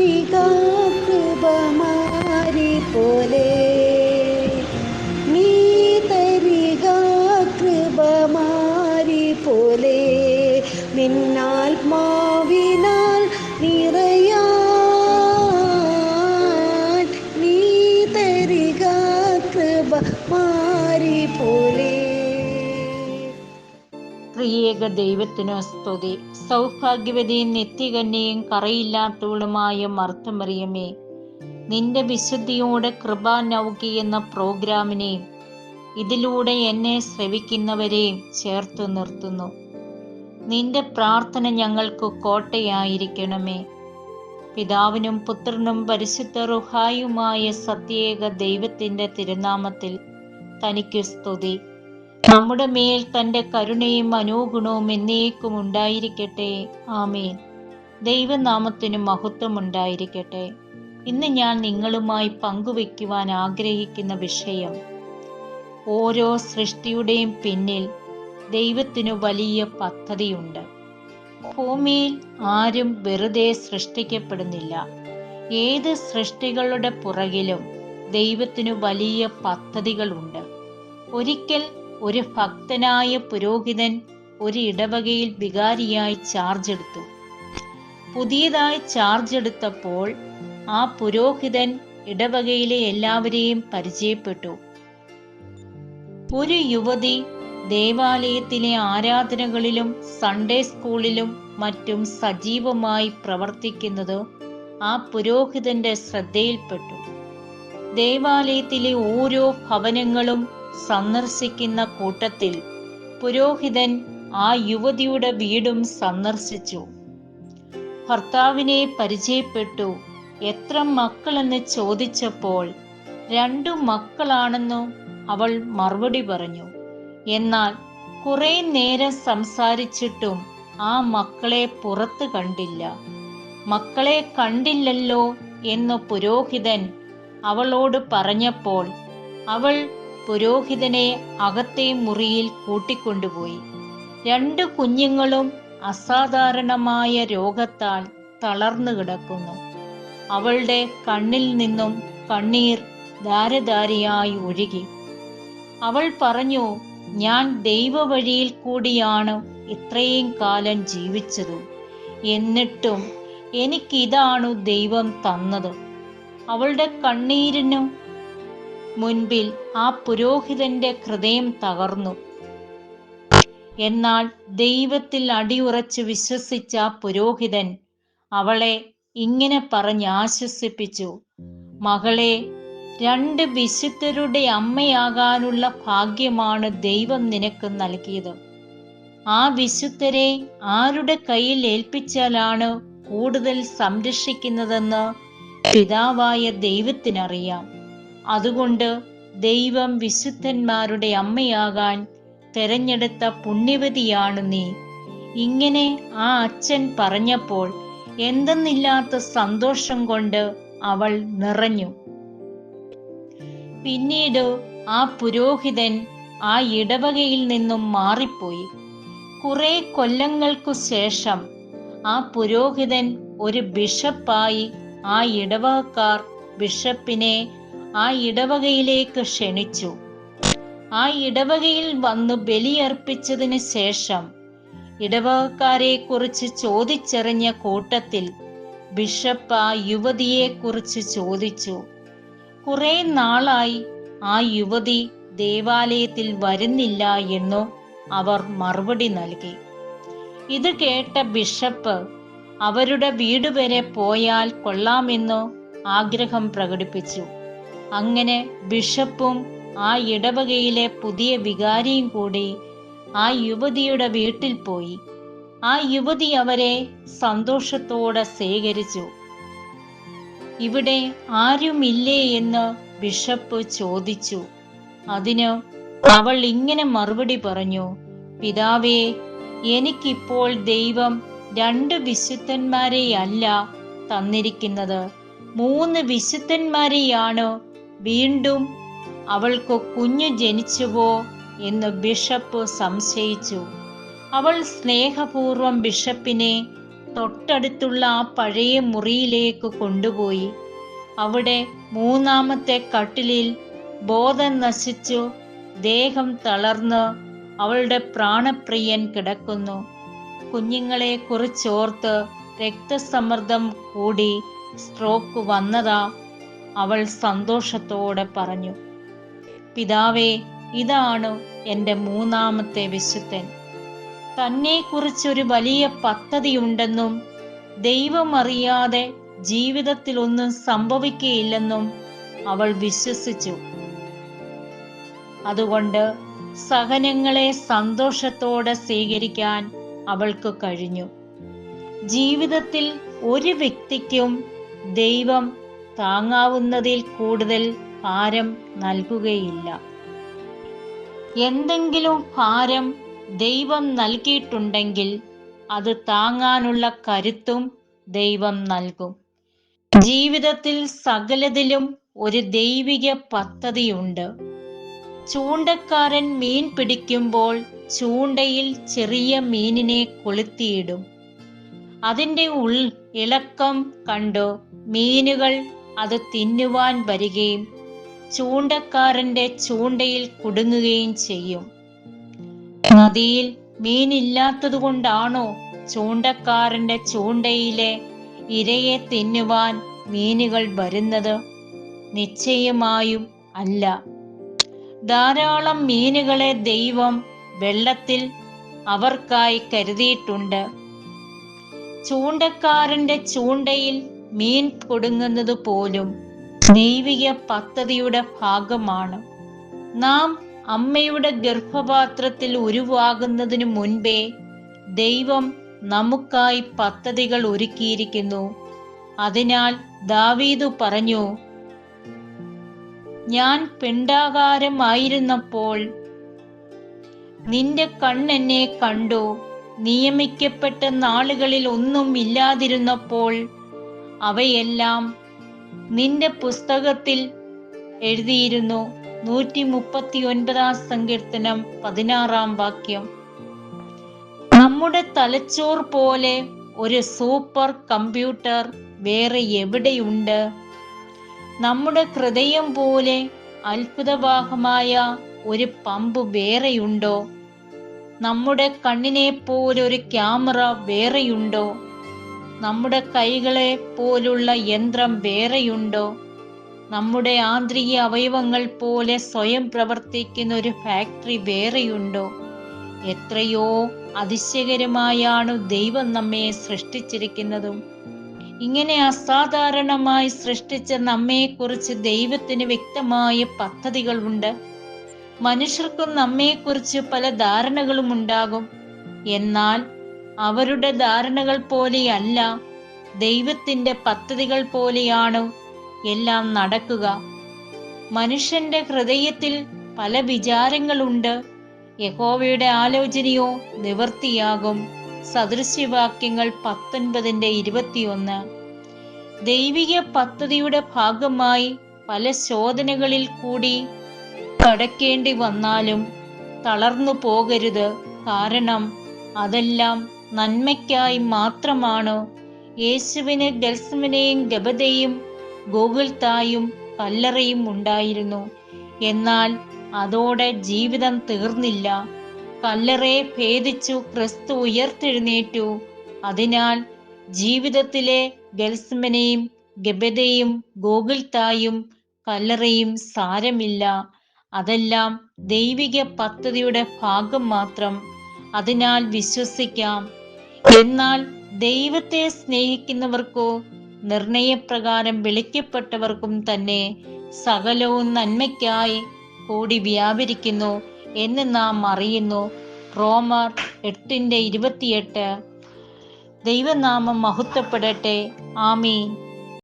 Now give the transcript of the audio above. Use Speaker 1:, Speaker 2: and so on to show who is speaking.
Speaker 1: रि गा
Speaker 2: ത്രിയേക ദൈവത്തിനു സ്തുതി. സൗഭാഗ്യവതിയും നിത്യകന്യയും കറയില്ലാത്തവളുമായ മർത്തമറിയമേ നിന്റെ വിശുദ്ധിയോടെ കൃപാ നൗകി എന്ന പ്രോഗ്രാമിനെ ഇതിലൂടെ എന്നെ ശ്രവിക്കുന്നവരെയും ചേർത്തു നിർത്തുന്നു. നിന്റെ പ്രാർത്ഥന ഞങ്ങൾക്ക് കോട്ടയായിരിക്കണമേ. പിതാവിനും പുത്രനും പരിശുദ്ധ റുഹായുമായ സത്യേക ദൈവത്തിന്റെ തിരുനാമത്തിൽ തനിക്ക് സ്തുതി. നമ്മുടെ മേൽ തന്റെ കരുണയും മനോഗുണവും എന്നേക്കും ഉണ്ടായിരിക്കട്ടെ. ആമേൻ. ദൈവനാമത്തിന് മഹത്വം ഉണ്ടായിരിക്കട്ടെ. ഇന്ന് ഞാൻ നിങ്ങളുമായി പങ്കുവെക്കുവാൻ ആഗ്രഹിക്കുന്ന വിഷയം ഓരോ സൃഷ്ടിയുടെയും പിന്നിൽ ദൈവത്തിനു വലിയ പദ്ധതിയുണ്ട്. ഭൂമിയിൽ ആരും വെറുതെ സൃഷ്ടിക്കപ്പെടുന്നില്ല. ഏത് സൃഷ്ടികളുടെ പുറകിലും ദൈവത്തിനു വലിയ പദ്ധതികളുണ്ട്. ഒരിക്കൽ ഒരു ഭക്തനായ പുരോഹിതൻ ഒരു ഇടവകയിൽ വികാരിയായി ചാർജ് എടുത്തു. പുതിയതായി ചാർജ് എടുത്തപ്പോൾ ആ പുരോഹിതൻ ഇടവകയിലെ എല്ലാവരെയും പരിചയപ്പെട്ടു. ഒരു യുവതി ദേവാലയത്തിലെ ആരാധനകളിലും സൺഡേ സ്കൂളിലും മറ്റും സജീവമായി പ്രവർത്തിക്കുന്നത് ആ പുരോഹിതന്റെ ശ്രദ്ധയിൽപ്പെട്ടു. ദേവാലയത്തിലെ ഓരോ ഭവനങ്ങളും സന്ദർശിക്കുന്ന കൂട്ടത്തിൽ പുരോഹിതൻ ആ യുവതിയുടെ വീടും സന്ദർശിച്ചു. ഭർത്താവിനെ പരിചയപ്പെട്ടു. എത്ര മക്കളെന്ന് ചോദിച്ചപ്പോൾ രണ്ടു മക്കളാണെന്നു അവൾ മറുപടി പറഞ്ഞു. എന്നാൽ കുറെ നേരം സംസാരിച്ചിട്ടും ആ മക്കളെ പുറത്ത് കണ്ടില്ല. മക്കളെ കണ്ടില്ലല്ലോ എന്ന് പുരോഹിതൻ അവളോട് പറഞ്ഞപ്പോൾ അവൾ പുരോഹിതനെ അകത്തെ മുറിയിൽ കൂട്ടിക്കൊണ്ടുപോയി. രണ്ട് കുഞ്ഞുങ്ങളും അസാധാരണമായ രോഗത്താൽ തളർന്നു കിടക്കുന്നു. അവളുടെ കണ്ണിൽ നിന്നും കണ്ണീർ ധാരധാരിയായി ഒഴുകി. അവൾ പറഞ്ഞു ഞാൻ ദൈവവഴിയിൽ കൂടിയാണ് ഇത്രയും കാലം ജീവിച്ചത്. എന്നിട്ടും എനിക്കിതാണ് ദൈവം തന്നത്. അവളുടെ കണ്ണീരിനു മുൻപിൽ ആ പുരോഹിതന്റെ ഹൃദയം തകർന്നു. എന്നാൽ ദൈവത്തിൽ അടിയുറച്ച് വിശ്വസിച്ച പുരോഹിതൻ അവളെ ഇങ്ങനെ പറഞ്ഞ് ആശ്വസിപ്പിച്ചു. മകളെ രണ്ട് വിശുദ്ധരുടെ അമ്മയാകാനുള്ള ഭാഗ്യമാണ് ദൈവം നിനക്ക് നൽകിയത്. ആ വിശുദ്ധരെ ആരുടെ കയ്യിൽ ഏൽപ്പിച്ചാലാണ് കൂടുതൽ സംരക്ഷിക്കുന്നതെന്ന് പിതാവായ ദൈവത്തിനറിയാം. അതുകൊണ്ട് ദൈവം വിശുദ്ധന്മാരുടെ അമ്മയാകാൻ തെരഞ്ഞെടുത്ത പുണ്യവതിയാണ് നീ. ഇങ്ങനെ ആ അച്ഛൻ പറഞ്ഞപ്പോൾ എന്തെന്നില്ലാത്ത സന്തോഷം കൊണ്ട് അവൾ നിറഞ്ഞു. പിന്നീട് ആ പുരോഹിതൻ ആ ഇടവകയിൽ നിന്നും മാറിപ്പോയി. കുറെ കൊല്ലങ്ങൾക്കു ശേഷം ആ പുരോഹിതൻ ഒരു ബിഷപ്പായി ആ ഇടവകക്കാർ ബിഷപ്പിനെ ആ ഇടവകയിലേക്ക് ക്ഷണിച്ചു. ആ ഇടവകയിൽ വന്ന് ബലിയർപ്പിച്ചതിന് ശേഷം ഇടവകക്കാരെ കുറിച്ച് ചോദിച്ചറിഞ്ഞ കൂട്ടത്തിൽ ബിഷപ്പ് ആ യുവതിയെ കുറിച്ച് ചോദിച്ചു. കുറെ നാളായി ആ യുവതി ദേവാലയത്തിൽ വരുന്നില്ല എന്നു അവർ മറുപടി നൽകി. ഇത് കേട്ട ബിഷപ്പ് അവരുടെ വീട് വരെ പോയാൽ കൊള്ളാമെന്നു ആഗ്രഹം പ്രകടിപ്പിച്ചു. അങ്ങനെ ബിഷപ്പും ആ ഇടവകയിലെ പുതിയ വികാരിയും കൂടി ആ യുവതിയുടെ വീട്ടിൽ പോയി. ആ യുവതി അവരെ സന്തോഷത്തോടെ സ്വീകരിച്ചു. ഇവിടെ ആരുമില്ലേ? എന്ന് ബിഷപ്പ് ചോദിച്ചു. അതിന് അവൾ ഇങ്ങനെ മറുപടി പറഞ്ഞു പിതാവേ എനിക്കിപ്പോൾ ദൈവം രണ്ട് വിശുദ്ധന്മാരെയല്ല തന്നിരിക്കുന്നത്. മൂന്ന് വിശുദ്ധന്മാരെയാണ് വീണ്ടും അവൾക്ക് കുഞ്ഞു ജനിച്ചുവോ എന്ന് ബിഷപ്പ് സംശയിച്ചു. അവൾ സ്നേഹപൂർവം ബിഷപ്പിനെ തൊട്ടടുത്തുള്ള ആ പഴയ മുറിയിലേക്ക് കൊണ്ടുപോയി. അവിടെ മൂന്നാമത്തെ കട്ടിലിൽ ബോധം നശിച്ചു ദേഹം തളർന്ന് അവളുടെ പ്രാണപ്രിയൻ കിടക്കുന്നു. കുഞ്ഞുങ്ങളെ കുറിച്ചോർത്ത് രക്തസമ്മർദ്ദം കൂടി സ്ട്രോക്ക് വന്നതാ അവൾ സന്തോഷത്തോടെ പറഞ്ഞു പിതാവേ ഇതാണ് എന്റെ മൂന്നാമത്തെ വിശുദ്ധൻ. തന്നെക്കുറിച്ചൊരു വലിയ പദ്ധതിയുണ്ടെന്നും ദൈവമറിയാതെ ജീവിതത്തിലൊന്നും സംഭവിക്കുകയില്ലെന്നും അവൾ വിശ്വസിച്ചു. അതുകൊണ്ട് സഹനങ്ങളെ സന്തോഷത്തോടെ സ്വീകരിക്കാൻ അവൾക്ക് കഴിഞ്ഞു. ജീവിതത്തിൽ ഒരു വ്യക്തിക്കും ദൈവം താങ്ങാവുന്നതിൽ കൂടുതൽ ഭാരം നൽകുകയില്ല. എന്തെങ്കിലും ഭാരം ദൈവം നൽകിയിട്ടുണ്ടെങ്കിൽ അത് താങ്ങാനുള്ള കരുത്തും ദൈവം നൽകും. ജീവിതത്തിൽ സകലതിലും ഒരു ദൈവിക പദ്ധതിയുണ്ട്. ചൂണ്ടക്കാരൻ മീൻ പിടിക്കുമ്പോൾ ചൂണ്ടയിൽ ചെറിയ മീനിനെ കൊളുത്തിയിടും. അതിന്റെ ഉൾ ഇളക്കം കണ്ടു മീനുകൾ അത് തിന്നുവാൻ വരികയും ചൂണ്ടക്കാരന്റെ ചൂണ്ടയിൽ കുടുങ്ങുകയും ചെയ്യും. നദിയിൽ മീനില്ലാത്തതുകൊണ്ടാണോ ചൂണ്ടക്കാരന്റെ ചൂണ്ടയിലെ ഇരയെ തിന്നുവാൻ മീനുകൾ വരുന്നത്? നിശ്ചയമായും അല്ല. ധാരാളം മീനുകളെ ദൈവം വെള്ളത്തിൽ അവർക്കായി കരുതിയിട്ടുണ്ട്. ചൂണ്ടക്കാരന്റെ ചൂണ്ടയിൽ മീൻ കൊടുങ്ങുന്നത് പോലും ദൈവിക പദ്ധതിയുടെ ഭാഗമാണ്. നാം അമ്മയുടെ ഗർഭപാത്രത്തിൽ ഉരുവാകുന്നതിനു മുൻപേ ദൈവം നമുക്കായി പദ്ധതികൾ ഒരുക്കിയിരിക്കുന്നു. അതിനാൽ ദാവീദു പറഞ്ഞു ഞാൻ പിണ്ടാകാരമായിരുന്നപ്പോൾ നിന്റെ കണ്ണെന്നെ കണ്ടു. നിയമിക്കപ്പെട്ട നാളുകളിൽ ഒന്നും ഇല്ലാതിരുന്നപ്പോൾ അവയെല്ലാം നിന്റെ പുസ്തകത്തിൽ എഴുതിയിരുന്നു. നൂറ്റി മുപ്പത്തി ഒൻപതാം സങ്കീർത്തനം പതിനാറാം വാക്യം. നമ്മുടെ തലച്ചോർ പോലെ ഒരു സൂപ്പർ കമ്പ്യൂട്ടർ വേറെ എവിടെയുണ്ട്? നമ്മുടെ ഹൃദയം പോലെ അത്ഭുതവാഹമായ ഒരു പമ്പ് വേറെയുണ്ടോ? നമ്മുടെ കണ്ണിനെ പോലൊരു ക്യാമറ വേറെയുണ്ടോ? നമ്മുടെ കൈകളെ പോലുള്ള യന്ത്രം വേറെയുണ്ടോ? നമ്മുടെ ആന്തരിക അവയവങ്ങൾ പോലെ സ്വയം പ്രവർത്തിക്കുന്ന ഒരു ഫാക്ടറി വേറെയുണ്ടോ? എത്രയോ അതിശയകരമായാണ് ദൈവം നമ്മെ സൃഷ്ടിച്ചിരിക്കുന്നതും. ഇങ്ങനെ അസാധാരണമായി സൃഷ്ടിച്ച നമ്മെക്കുറിച്ച് ദൈവത്തിന് വ്യക്തമായ പദ്ധതികളുണ്ട്. മനുഷ്യർക്കും നമ്മെക്കുറിച്ച് പല ധാരണകളും ഉണ്ടാകും. എന്നാൽ അവരുടെ ധാരണകൾ പോലെയല്ല ദൈവത്തിന്റെ പദ്ധതികൾ പോലെയാണ് എല്ലാം നടക്കുക. മനുഷ്യന്റെ ഹൃദയത്തിൽ പല വിചാരങ്ങളുണ്ട്. യഹോവയുടെ ആലോചനയോ നിവർത്തിയാകും സദൃശ്യവാക്യങ്ങൾ പത്തൊൻപതിന്റെ ഇരുപത്തിയൊന്ന്. ദൈവിക പദ്ധതിയുടെ ഭാഗമായി പല ശോധനകളിൽ കൂടി കടക്കേണ്ടി വന്നാലും തളർന്നു പോകരുത്. കാരണം അതെല്ലാം നന്മയ്ക്കായി മാത്രമാണോ? യേശുവിന് ഗൽസ്മിനെയും ഗബതയും ഗോകുൽത്തായും കല്ലറയും ഉണ്ടായിരുന്നു. എന്നാൽ അതോടെ ജീവിതം തീർന്നില്ല. കല്ലറയെ ഭേദിച്ചു ക്രിസ്തു ഉയർത്തെഴുന്നേറ്റു. അതിനാൽ ജീവിതത്തിലെ ഗൽസ്മനെയും ഗബതയും ഗോകുൽത്തായും കല്ലറയും സാരമില്ല. അതെല്ലാം ദൈവിക പദ്ധതിയുടെ ഭാഗം മാത്രം. അതിനാൽ വിശ്വസിക്കാം. എന്നാൽ ദൈവത്തെ സ്നേഹിക്കുന്നവർക്കോ നിർണയപ്രകാരം വിളിക്കപ്പെട്ടവർക്കും തന്നെ സകലവും നന്മയ്ക്കായി കൂടി വ്യാപരിക്കുന്നു എന്ന് നാം അറിയുന്നു. റോമർ എട്ടിന്റെ ഇരുപത്തിയെട്ട്. ദൈവനാമം മഹത്വപ്പെടട്ടെ. ആമീൻ.